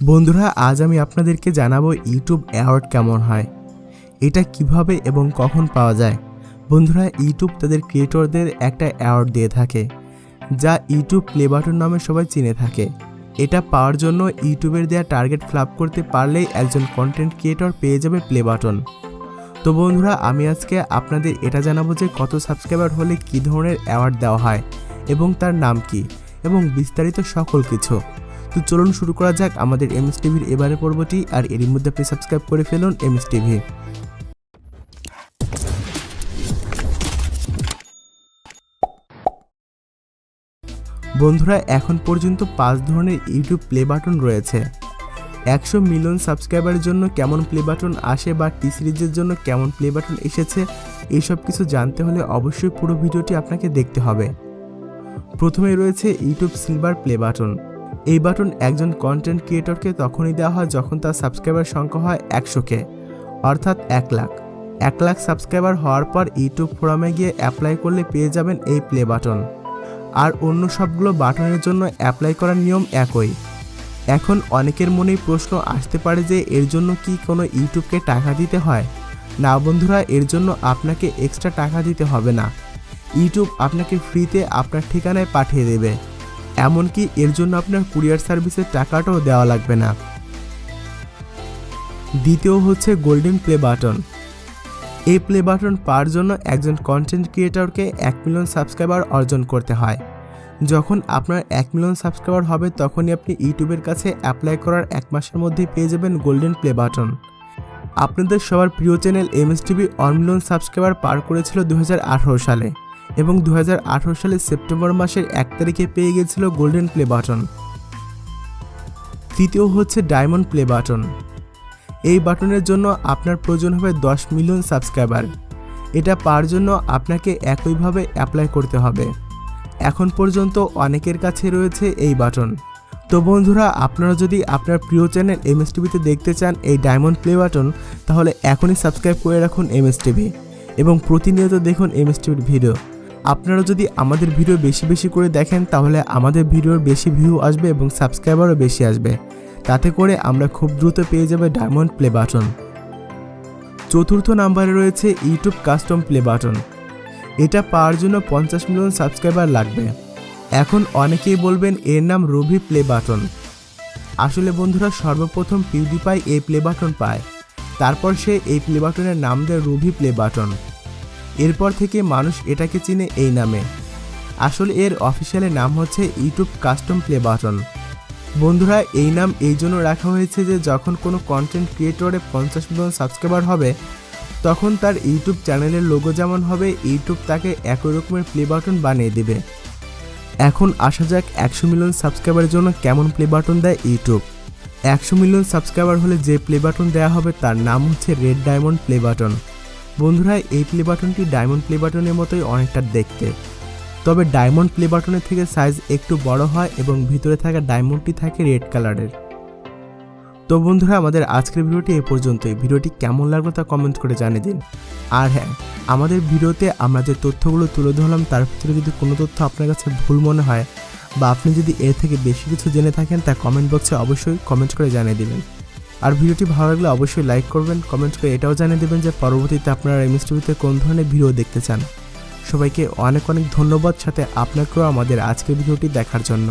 বন্ধুরা, আজ আমি আপনাদেরকে জানাব ইউটিউব অ্যাওয়ার্ড কেমন হয়, এটা কীভাবে এবং কখন পাওয়া যায়। বন্ধুরা, ইউটিউব তাদের ক্রিয়েটরদের একটা অ্যাওয়ার্ড দিয়ে থাকে, যা ইউটিউব প্লে বাটন নামে সবাই চিনে থাকে। এটা পাওয়ার জন্য ইউটিউবের দেওয়া টার্গেট ফ্লাপ করতে পারলেই একজন কন্টেন্ট ক্রিয়েটর পেয়ে যাবে প্লে বাটন। তো বন্ধুরা, আমি আজকে আপনাদের এটা জানাব যে কত সাবস্ক্রাইবার হলে কী ধরনের অ্যাওয়ার্ড দেওয়া হয় এবং তার নাম কি এবং বিস্তারিত সকল কিছু। তো চলুন শুরু করা যাক আমাদের এমএস টিভির এবারে পর্বটি, আর এরই মধ্যে আপনি সাবস্ক্রাইব করে ফেলুন এমএস টিভি। বন্ধুরা, এখন পর্যন্ত পাঁচ ধরনের ইউটিউব প্লে বাটন রয়েছে। একশো মিলিয়ন সাবস্ক্রাইবারের জন্য কেমন প্লে বাটন আসে বা টি সিরিজের জন্য কেমন প্লে বাটন এসেছে এইসব কিছু জানতে হলে অবশ্যই পুরো ভিডিওটি আপনাকে দেখতে হবে। প্রথমে রয়েছে ইউটিউব সিলভার প্লে বাটন। এই বাটন একজন কন্টেন্ট ক্রিয়েটরকে তখনই দেওয়া হয় যখন তার সাবস্ক্রাইবার সংখ্যা হয় একশোকে, অর্থাৎ এক লাখ। এক লাখ সাবস্ক্রাইবার হওয়ার পর ইউটিউব ফোরামে গিয়ে অ্যাপ্লাই করলে পেয়ে যাবেন এই প্লে বাটন আর অন্য সবগুলো বাটনের জন্য অ্যাপ্লাই করার নিয়ম একই। এখন অনেকের মনেই প্রশ্ন আসতে পারে যে এর জন্য কি কোনো ইউটিউবকে টাকা দিতে হয়? না বন্ধুরা, এর জন্য আপনাকে এক্সট্রা টাকা দিতে হবে না। ইউটিউব আপনাকে ফ্রিতে আপনার ঠিকানায় পাঠিয়ে দেবে। এমনকি এর জন্য আপনার কুরিয়ার সার্ভিসের টাকাটাও দেওয়া লাগবে না। দ্বিতীয় হচ্ছে গোল্ডেন প্লে বাটন এই প্লে বাটন পাওয়ার জন্য একজন কন্টেন্ট ক্রিয়েটরকে এক মিলিয়ন সাবস্ক্রাইবার অর্জন করতে হয়। যখন আপনার এক মিলিয়ন সাবস্ক্রাইবার হবে, তখনই আপনি ইউটিউবের কাছে অ্যাপ্লাই করার এক মাসের মধ্যেই পেয়ে যাবেন গোল্ডেন প্লে বাটন আপনাদের সবার প্রিয় channel MS TV one million subscriber পার করেছিল দু হাজার আঠারো সালে। এবং দু হাজার আঠেরো সালের সেপ্টেম্বর মাসের এক তারিখে পেয়ে গিয়েছিল গোল্ডেন প্লে বাটন। তৃতীয় হচ্ছে ডায়মন্ড প্লে বাটন। এই বাটনের জন্য আপনার প্রয়োজন হবে দশ মিলিয়ন সাবস্ক্রাইবার। এটা পাওয়ার জন্য আপনাকে একইভাবে অ্যাপ্লাই করতে হবে। এখন পর্যন্ত অনেকের কাছে রয়েছে এই বাটন। তো বন্ধুরা, আপনারা যদি আপনার প্রিয় চ্যানেল এমএস টিভিতে দেখতে চান এই ডায়মন্ড প্লে বাটন, তাহলে এখনই সাবস্ক্রাইব করে রাখুন এমএস টিভি। এবং প্রতিনিয়ত দেখুন এমএস টিভির ভিডিও। আপনারা যদি আমাদের ভিডিও বেশি বেশি করে দেখেন, তাহলে আমাদের ভিডিওর বেশি ভিউ আসবে এবং সাবস্ক্রাইবারও বেশি আসবে। তাতে করে আমরা খুব দ্রুত পেয়ে যাবে ডায়মন্ড প্লে বাটন চতুর্থ নাম্বারে রয়েছে ইউটিউব কাস্টম প্লে বাটন এটা পাওয়ার জন্য পঞ্চাশ মিলিয়ন সাবস্ক্রাইবার লাগবে। এখন অনেকেই বলবেন এর নাম রুভি প্লে বাটন আসলে বন্ধুরা, সর্বপ্রথম পিউডিপাই এই প্লে বাটন পায়। তারপর সে এই প্লে বাটনের নাম দেয় রুভি প্লে বাটন এরপর থেকে মানুষ এটাকে চিনে এই নামে। আসলে এর অফিসিয়ালের নাম হচ্ছে ইউটিউব কাস্টম প্লে বাটন। বন্ধুরা, এই নাম এই জন্য রাখা হয়েছে যে যখন কোনো কন্টেন্ট ক্রিয়েটরে পঞ্চাশ মিলিয়ন সাবস্ক্রাইবার হবে, তখন তার ইউটিউব চ্যানেলের লোগো যেমন হবে, ইউটিউব তাকে একই রকমের প্লে বাটন বানিয়ে দেবে। এখন আসা যাক একশো মিলিয়ন সাবস্ক্রাইবারের জন্য কেমন প্লে বাটন দেয় ইউটিউব। একশো মিলিয়ন সাবস্ক্রাইবার হলে যে প্লে বাটন দেওয়া হবে, তার নাম হচ্ছে রেড ডায়মন্ড প্লে বাটন বন্ধুরা, এই প্লে বাটনটি ডায়মন্ড প্লে বাটনের মতোই অনেকটা দেখতে। তবে ডায়মন্ড প্লে বাটনের থেকে সাইজ একটু বড় হয় এবং ভিতরে থাকা ডায়মন্ডটি থাকে রেড কালারের তো বন্ধুরা, আমাদের আজকের ভিডিওটি এ পর্যন্তই। ভিডিওটি কেমন লাগল তা কমেন্ট করে জানিয়ে দিন। আর হ্যাঁ আমাদের ভিডিওতে আমরা যে তথ্যগুলো তুলে ধরলাম, তার ভিতরে যদি কোনো তথ্য আপনার কাছে ভুল মনে হয় বা আপনি যদি এর থেকে বেশি কিছু জেনে থাকেন, তা কমেন্ট বক্সে অবশ্যই কমেন্ট করে জানিয়ে দিবেন। আর ভিডিওটি ভালো লাগলে অবশ্যই লাইক করবেন কমেন্ট করে এটাও জানিয়ে দেবেন যে পরবর্তীতে আপনারা এমএস টিভিতে কোন ধরনের ভিডিও দেখতে চান। সবাইকে অনেক অনেক ধন্যবাদ সাথে আপনাকেও আমাদের আজকের ভিডিওটি দেখার জন্য।